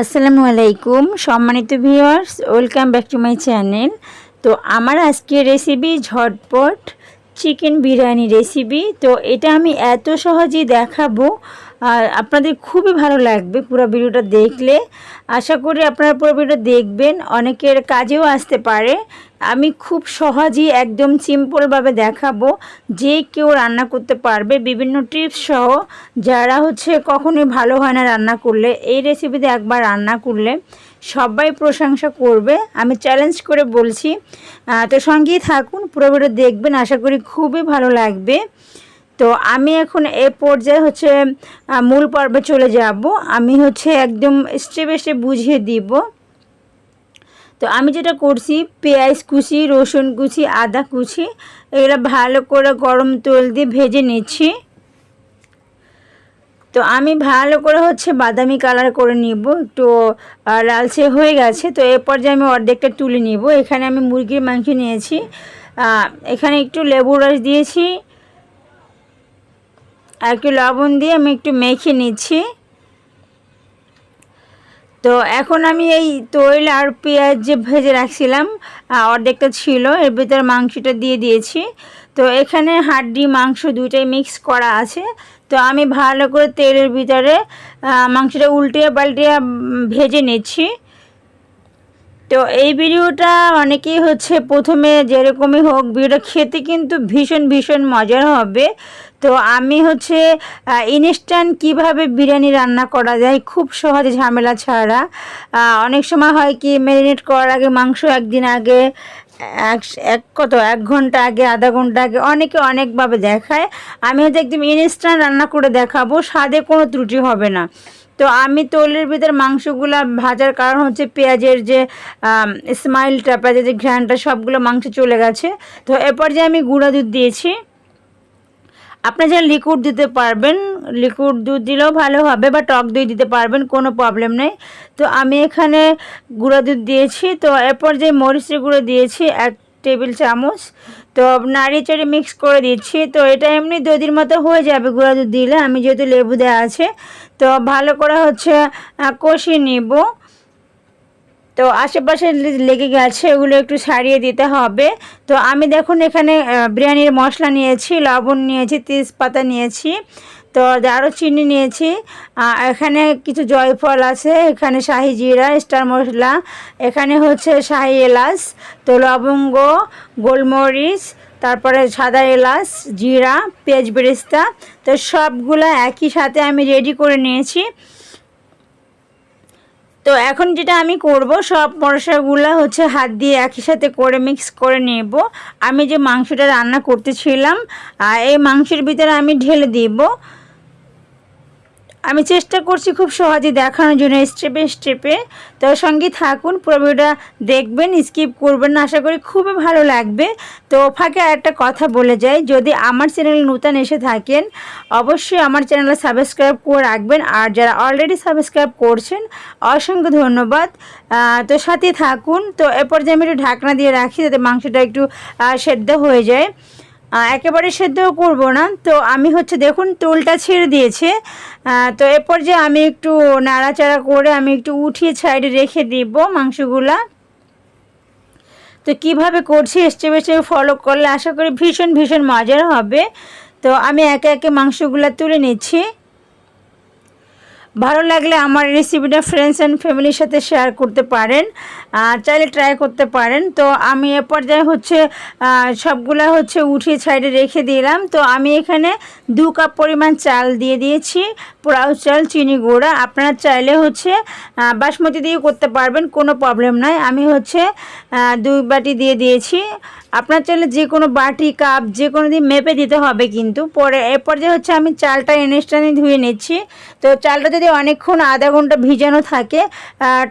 আসসালামু আলাইকুম, সম্মানিত viewers welcome back to my channel তো আমার আজকের রেসিপি ঝটপট চিকেন বিরিয়ানি রেসিপি তো এটা আমি এত সহজেই দেখাবো আর আপনাদের খুবই ভালো লাগবে পুরো ভিডিওটা দেখলে। আশা করি আপনারা পুরো ভিডিওটা দেখবেন, অনেকের কাজেও আসতে পারে। আমি খুব সহজেই একদম সিম্পলভাবে দেখাবো যে কেউ রান্না করতে পারবে। বিভিন্ন টিপস সহ যারা হচ্ছে কখনোই ভালো হয় না রান্না করলে, এই রেসিপিতে একবার রান্না করলে সবাই প্রশংসা করবে। আমি চ্যালেঞ্জ করে বলছি তো সঙ্গেই থাকুন, পুরো ভিডিও দেখবেন। আশা করি খুবই ভালো লাগবে। তো আমি এখন এ পর্যায়ে হচ্ছে মূল পর্বে চলে যাব। আমি হচ্ছে একদম স্টেপ স্টেপ বুঝিয়ে দিব। তো আমি যেটা করছি, পেঁয়াজ কুচি, রসুন কুচি, আদা কুচি, এগুলো ভালো করে গরম তেল দিয়ে ভেজে নিচ্ছি। তো আমি ভালো করে হচ্ছে বাদামি কালার করে নিব। একটু লালচে হয়ে গেছে। তো এর পর্যায়ে আমি অর্ধেকটা তুলে নিব। এখানে আমি মুরগির মাংস নিয়েছি। এখানে একটু লেবু রস দিয়েছি। একটু লবণ দিয়ে আমি একটু মেখে নিচ্ছি। তো এখন আমি এই তৈল আর পেঁয়াজ যে ভেজে রাখছিলাম অর্ধেকটা ছিল, এর ভিতরে মাংসটা দিয়ে দিয়েছি। তো এখানে হাড্ডি, মাংস দুইটাই মিক্স করা আছে। তো আমি ভালো করে তেলের ভিতরে মাংসটা উল্টিয়ে পাল্টিয়ে ভেজে নিচ্ছি। তো এই ভিডিওটা অনেকেই হচ্ছে প্রথমে যেরকমই হোক, ভিডিওটা খেতে কিন্তু ভীষণ ভীষণ মজার হবে। তো আমি হচ্ছে ইনস্ট্যান্ট কীভাবে বিরিয়ানি রান্না করা যায় খুব সহজে ঝামেলা ছাড়া। অনেক সময় হয় কি ম্যারিনেট করার আগে, মাংস একদিন আগে, এক এক কত, এক ঘণ্টা আগে, আধা ঘণ্টা আগে, অনেকে অনেকভাবে দেখায়। আমি হচ্ছে একদম ইনস্ট্যান্ট রান্না করে দেখাবো, স্বাদে কোনো ত্রুটি হবে না। তো আমি তৈলের ভিতর মাংসগুলো ভাজার কারণ হচ্ছে পেঁয়াজের যে স্মাইলটা পেঁয়াজের যে ঘ্রানটা সবগুলো মাংস চলে গেছে। তো এরপর যে আমি গুঁড়া দুধ দিয়েছি। আপনার যারা লিকুইড দিতে পারবেন লিকুইড দুধ দিলেও ভালো হবে বা টক দই দিতে পারবেন, কোনো প্রবলেম নেই। তো আমি এখানে গুঁড়া দুধ দিয়েছি, তো এরপর যে মরিচের গুঁড়ো দিয়েছি, এক টেবিল চামচ। তো নাড়ি চাড়ি মিক্স করে দিচ্ছি, তো এটা এমনি দধির মতো হয়ে যাবে গুঁড়া দুধ দিলে, আমি যেহেতু লেবু দেওয়া আছে। তো ভালো করে হচ্ছে কষিয়ে নিব। তো আশেপাশে লেগে গেছে, ওগুলো একটু ছাড়িয়ে দিতে হবে। তো আমি দেখুন এখানে বিরিয়ানির মশলা নিয়েছি, লবণ নিয়েছি, তেজপাতা নিয়েছি, তো আরও চিনি নিয়েছি এখানে কিছু জয়ফল আছে, এখানে শাহি জিরা, স্টার মশলা, এখানে হচ্ছে শাহি এলাচ, তো লবঙ্গ, গোলমরিচ, তারপরে সাদা এলাচ, জিরা, পেঁয়াজ বেরেস্তা, তো সবগুলো একই সাথে আমি রেডি করে নিয়েছি। তো এখন যেটা আমি করব, সব মশলাগুলো হচ্ছে হাত দিয়ে একই সাথে করে মিক্স করে নেব। আমি যে মাংসটা রান্না করতেছিলাম এই মাংসের ভিতরে আমি ঢেলে দিব। আমি চেষ্টা করছি খুব সহজে দেখানোর জন্য স্টেপে স্টেপে তো সঙ্গে থাকুন, পুরো ভিডিওটা দেখবেন স্কিপ করবেন না। আশা করি খুবই ভালো লাগবে। তো ফাঁকে একটা কথা বলে যাই, যদি আমার চ্যানেল নতুন এসে থাকেন, অবশ্যই আমার চ্যানেলে সাবস্ক্রাইব করে রাখবেন। আর যারা অলরেডি সাবস্ক্রাইব করছেন, অসংখ্য ধন্যবাদ। তো সাথে থাকুন। তো এরপর যে আমি একটু ঢাকনা দিয়ে রাখি, যাতে মাংসটা একটু সেদ্ধ হয়ে যায়। একেবারে সেদ্ধ করব না। তো আমি হচ্ছে দেখুন তোলটা ছেড়ে দিয়েছে। তো এরপর যে আমি একটু নাড়াচাড়া করে আমি একটু উঠিয়ে সাইডে রেখে দিব মাংসগুলা। তো কীভাবে করছি স্টেপ স্টেপ ফলো করলে আশা করি ভীষণ ভীষণ মজার হবে। তো আমি একে একে মাংসগুলা তুলে নিচ্ছি। ভালো লাগলে আমার রেসিপিটা ফ্রেন্ডস অ্যান্ড ফ্যামিলির সাথে শেয়ার করতে পারেন চাইলে ট্রাই করতে পারেন। তো আমি এ পর্যায়ে হচ্ছে সবগুলা হচ্ছে উঠিয়ে সাইডে রেখে দিলাম। তো আমি এখানে দু কাপ পরিমাণ চাল দিয়ে দিয়েছি, পোড়াও চাল, চিনি গুঁড়া। আপনারা চাইলে হচ্ছে বাসমতি দিয়ে করতে পারবেন, কোনো প্রবলেম নাই। আমি হচ্ছে দুই বাটি দিয়ে দিয়েছি। আপনার চাইলে যে কোনো বাটি কাপ যে কোনো দিন মেপে দিতে হবে কিন্তু। পরে এরপর যে হচ্ছে আমি চালটা ইনস্ট্যান্টলি ধুয়ে নিচ্ছি। তো চালটা অনেকক্ষণ আধা ঘণ্টা ভিজানো থাকে।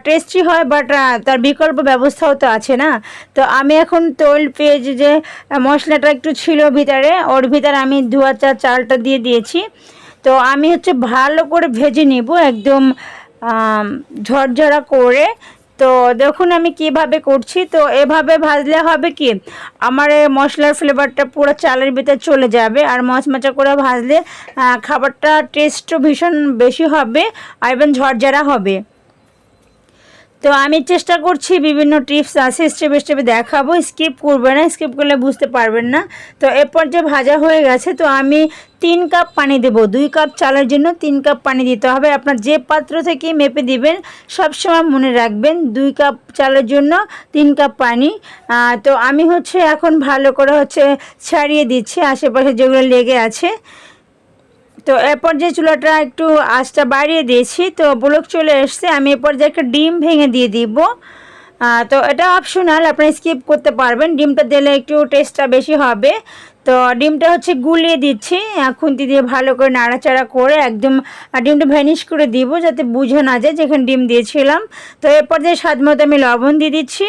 টেস্টি হয় বাট তার বিকল্প ব্যবস্থাও তো আছে না। তো আমি এখন তৈল পেঁয়াজ যে মশলাটা একটু ছিল ভিতরে, ওর ভিতরে আমি ধোয়া চা চালটা দিয়ে দিয়েছি। তো আমি হচ্ছে ভালো করে ভেজে নিব একদম ঝরঝরা করে। তো দেখুন আমি কীভাবে করছি। তো এভাবে ভাজলে হবে কি? আমার মশলার ফ্লেভারটা পুরো চালের ভিতরে চলে যাবে। আর মচমচা করে ভাজলে খাবারটা টেস্টও ভীষণ বেশি হবে, আর ইভেন ঝরঝরা হবে। তো আমি চেষ্টা করছি বিভিন্ন টিপস আছে স্টেপে স্টেপে দেখাবো স্কিপ করবে না স্কিপ করলে বুঝতে পারবেন না। তো এরপর যে ভাজা হয়ে গেছে, তো আমি তিন কাপ পানি দেব। দুই কাপ চালের জন্য তিন কাপ পানি দিতে হবে। আপনার যে পাত্র থেকে মেপে দিবেন, সবসময় মনে রাখবেন, দুই কাপ চালের জন্য তিন কাপ পানি। তো আমি হচ্ছে এখন ভালো করে হচ্ছে ছাড়িয়ে দিচ্ছি, আশেপাশে যেগুলো লেগে আছে। তো এরপর যে চুলাটা একটু আঁচটা বাড়িয়ে দিয়েছি। তো ব্লক চলে এসছে, আমি এরপর যে একটা ডিম ভেঙে দিয়ে দিব। তো এটা অপশনাল আপনি স্কিপ করতে পারবেন। ডিমটা দিলে একটু টেস্টটা বেশি হবে। তো ডিমটা হচ্ছে গুলিয়ে দিচ্ছি খুন্তি দিয়ে ভালো করে নাড়াচাড়া করে একদম ডিমটা ভ্যানিশ করে দিব যাতে বুঝে না যায় যেখানে ডিম দিয়েছিলাম। তো এরপর যে স্বাদ মতো আমি লবণ দিয়ে দিচ্ছি।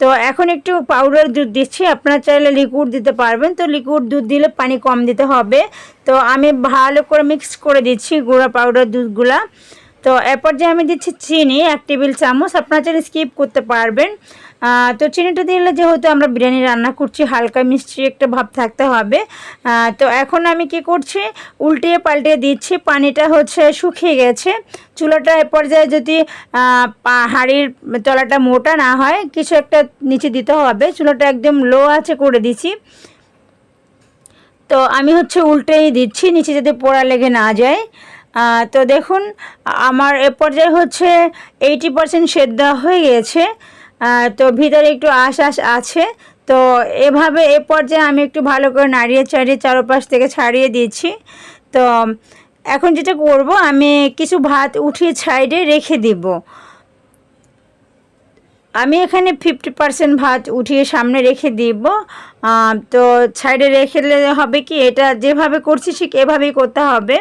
তো এখন একটু পাউডার দুধ দিচ্ছি। আপনারা চাইলে লিকুইড দিতে পারবেন। তো লিকুইড দুধ দিলে পানি কম দিতে হবে। তো আমি ভালো করে মিক্স করে দিচ্ছি গুঁড়া পাউডার দুধগুলা। তো এরপর যে আমি দিচ্ছি চিনি, এক টেবিল চামচ, আপনারা চাইলে স্কিপ করতে পারবেন। তো চিনিটা দিলে যেহেতু আমরা বিরিয়ানি রান্না করছি, হালকা মিষ্টি একটা ভাব থাকতে হবে। তো এখন আমি কি করছি, উল্টিয়ে পাল্টিয়ে দিচ্ছি, পানিটা হচ্ছে শুকিয়ে গেছে। চুলাটা এ পর্যায়ে যদি হাঁড়ির তলাটা মোটা না হয়, কিছু একটা নিচে দিতে হবে। চুলাটা একদম লো আছে করে দিচ্ছি তো আমি হচ্ছে উল্টেই দিচ্ছি, নিচে যাতে পোড়া লেগে না যায়। তো দেখুন, আমার এ পর্যায়ে হচ্ছে এইটি পারসেন্ট সেদ্ধ হয়ে গেছে। তো ভিতরে একটু আশ আশ আছে। তো এভাবে এ পর্যায়ে আমি একটু ভালো করে নাড়িয়ে চাড়িয়ে চারোপাশ থেকে ছাড়িয়ে দিচ্ছি। তো এখন যেটা করব, আমি কিছু ভাত উঠিয়ে সাইডে রেখে দিব। আমি এখানে ফিফটি পার্সেন্ট ভাত উঠিয়ে সামনে রেখে দিব। তো সাইডে রেখে হবে কি, এটা যেভাবে করছি ঠিক এভাবেই করতে হবে।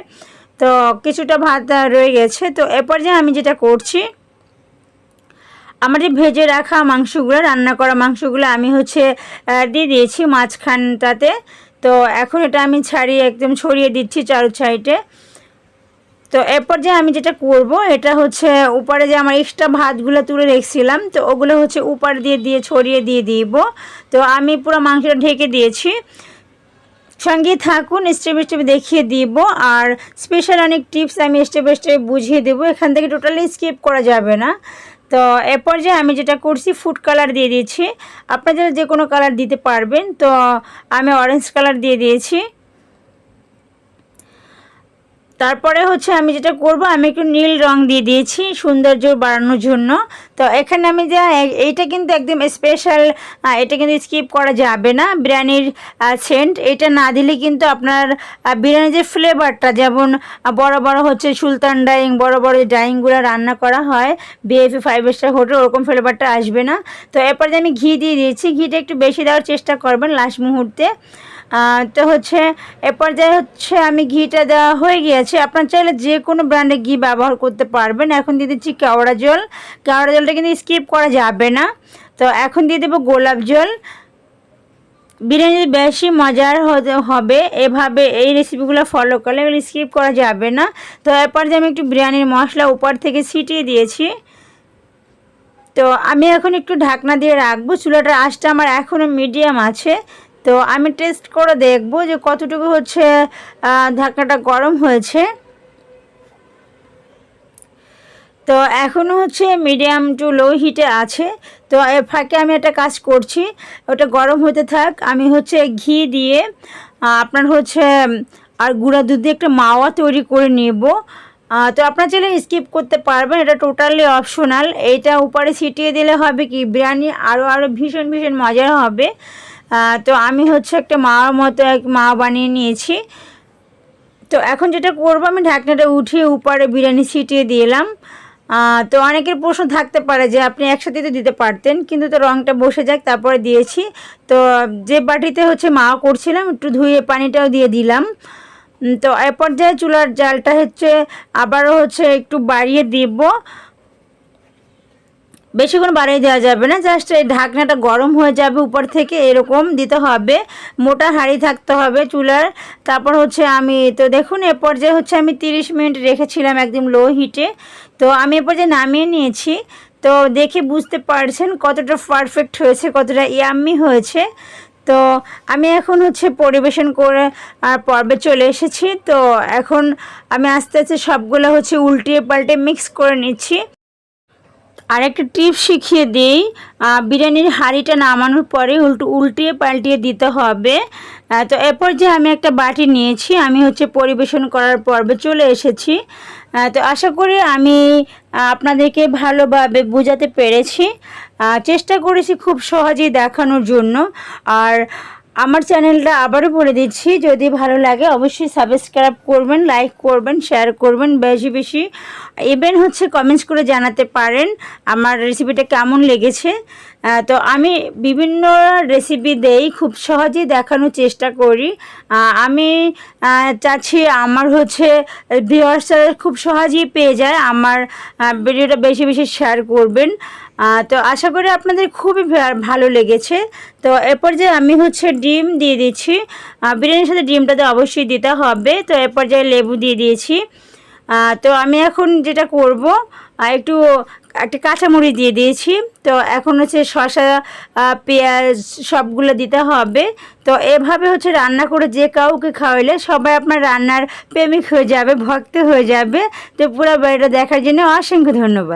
তো কিছুটা ভাত রয়ে গেছে। তো এরপর যে আমি যেটা করছি, আমার যে ভেজে রাখা মাংসগুলো, রান্না করা মাংসগুলো আমি হচ্ছে দিয়ে দিয়েছি মাঝখানটাতে। তো এখন এটা আমি ছাড়িয়ে একদম ছড়িয়ে দিচ্ছি চারু সাইডে। তো এরপর যে আমি যেটা করব, এটা হচ্ছে উপরে যে আমার এক্সট্রা ভাতগুলো তুলে রেখেছিলাম, তো ওগুলো হচ্ছে উপর দিয়ে দিয়ে ছড়িয়ে দিয়ে দিব। তো আমি পুরো মাংসটা ঢেকে দিয়েছি। সঙ্গে থাকুন স্টেপ স্টেপ দেখিয়ে দিব আর স্পেশাল অনেক টিপস আমি স্টেপ স্টেপ বুঝিয়ে দেবো। এখান থেকে টোটালি স্কিপ করা যাবে না। তো এরপর যে আমি যেটা করছি ফুড কালার দিয়ে দিয়েছি। আপনারা যে কোনো কালার দিতে পারবেন। তো আমি অরেঞ্জ কালার দিয়ে দিয়েছি। তারপরে হচ্ছে আমি যেটা করব, আমি একটু নীল রং দিয়ে দিয়েছি সৌন্দর্য বাড়ানোর জন্য। তো এখানে আমি যা, এইটা কিন্তু একদম স্পেশাল এটা কিন্তু স্কিপ করা যাবে না। বিরিয়ানির সেন্ট এটা না দিলে কিন্তু আপনার বিরিয়ানির যে ফ্লেভারটা যেমন বড় বড় হচ্ছে সুলতান ডাইং, বড় বড় যে ডাইংগুলো রান্না করা হয় বিএফি ফাইভ স্টার হোটেল ওরকম ফ্লেভারটা আসবে না। তো এরপর যে আমি ঘি দিয়ে দিয়েছি, ঘিটা একটু বেশি দেওয়ার চেষ্টা করবেন লাস্ট মুহূর্তে। তো হচ্ছে, এরপর যে হচ্ছে আমি ঘিটা দেওয়া হয়ে গিয়েছে আপনার চাইলে যে কোনো ব্র্যান্ডে ঘি ব্যবহার করতে পারবেন। এখন দিয়ে দিচ্ছি কেওড়া জল। কেওড়া জলটা কিন্তু স্কিপ করা যাবে না। তো এখন দিয়ে দেবো গোলাপ জল। বিরিয়ানি বেশি মজার হবে, এভাবে এই রেসিপিগুলো ফলো করলে এগুলো স্কিপ করা যাবে না। তো এরপর যে আমি একটু বিরিয়ানির মশলা উপর থেকে ছিটিয়ে দিয়েছি। তো আমি এখন একটু ঢাকনা দিয়ে রাখব। চুলাটার আঁচটা আমার এখনও মিডিয়াম আছে। তো আমি টেস্ট করে দেখব যে কতটুকু হচ্ছে আহ, ঢাকনাটা গরম হয়েছে। তো এখনও হচ্ছে মিডিয়াম টু লো হিটে আছে। তো এর ফাঁকে আমি একটা কাজ করছি ওটা গরম হতে থাক। আমি হচ্ছে ঘি দিয়ে আপনার হচ্ছে আর গুঁড়া দুধ দিয়ে একটা মাওয়া তৈরি করে নেব। তো আপনার চাইলে স্কিপ করতে পারবেন এটা টোটালি অপশনাল এইটা উপরে ছিটিয়ে দিলে হবে কি বিরিয়ানি আরও আরও ভীষণ ভীষণ মজার হবে। তো আমি হচ্ছে একটা মাওয়ার মতো এক মা বানিয়ে নিয়েছি। তো এখন যেটা করব, আমি ঢাকনাটা উঠিয়ে উপরে বিরিয়ানি ছিটিয়ে দিলাম। তো অনেকের প্রশ্ন থাকতে পারে যে আপনি একসাথে তো দিতে পারতেন, কিন্তু তো রঙটা বসে যাক, তারপরে দিয়েছি। তো যে বাটিতে হচ্ছে মা করছিলাম, একটু ধুয়ে পানিটাও দিয়ে দিলাম। তো এ পর্যায়ে চুলার জালটা হচ্ছে আবারও হচ্ছে একটু বাড়িয়ে দিব। বেশিক্ষণ বাড়িয়ে দেওয়া যাবে না জাস্ট এই ঢাকনাটা গরম হয়ে যাবে উপর থেকে, এরকম দিতে হবে। মোটা হাঁড়ি থাকতে হবে চুলার। তারপর হচ্ছে আমি, তো দেখুন, এ পর্যায়ে হচ্ছে আমি 30 মিনিট রেখেছিলাম একদম লো হিটে তো আমি এ পর্যায়ে নামিয়ে নিয়েছি। তো দেখে বুঝতে পারছেন কতটা পারফেক্ট হয়েছে, কতটা ইয়াম্মি হয়েছে। তো আমি এখন হচ্ছে পরিবেশন করে আর পর্বে চলে এসেছি। তো এখন আমি আস্তে আস্তে সবগুলো হচ্ছে উল্টিয়ে পাল্টে মিক্স করে নিচ্ছি। আরেকটা টিপস শিখিয়ে দিই বিরিয়ানির হাঁড়িটা নামানোর পরে উল্টো, উল্টিয়ে পাল্টিয়ে দিতে হবে। তো এরপর যে আমি একটা বাটি নিয়েছি, আমি হচ্ছে পরিবেশন করার পর্বে চলে এসেছি। তো আশা করি আমি আপনাদেরকে ভালোভাবে বোঝাতে পেরেছি। চেষ্টা করেছি খুব সহজেই দেখানোর জন্য। আর আমার চ্যানেলটা আবারও বলে দিচ্ছি, যদি ভালো লাগে অবশ্যই সাবস্ক্রাইব করবেন লাইক করবেন শেয়ার করবেন, বেশি বেশি। ইভেন হচ্ছে কমেন্টস করে জানাতে পারেন, আমার রেসিপিটা কেমন লেগেছে। তো আমি বিভিন্ন রেসিপি দেই, খুব সহজেই দেখানোর চেষ্টা করি। আমি চাচ্ছি আমার হচ্ছে ভিউয়ার্সরা খুব সহজেই পেয়ে যায়, আমার ভিডিওটা বেশি বেশি শেয়ার করবেন। তো আশা করি আপনাদের খুবই ভালো লেগেছে। তো এরপর যে আমি হচ্ছে ডিম দিয়ে দিচ্ছি। বিরিয়ানির সাথে ডিমটাতে অবশ্যই দিতে হবে। তো এরপর যে লেবু দিয়ে দিয়েছি। তো আমি এখন যেটা করব একটু একটা কাঁচামুড়ি দিয়ে দিয়েছি। তো এখন হচ্ছে শশা পেঁয়াজ সবগুলো দিতে হবে। তো এভাবে হচ্ছে রান্না করে যে কাউকে খাওয়াইলে সবাই আপনার রান্নার প্রেমিক হয়ে যাবে, ভক্ত হয়ে যাবে। তো পুরো বাড়িটা দেখার জন্য অসংখ্য ধন্যবাদ।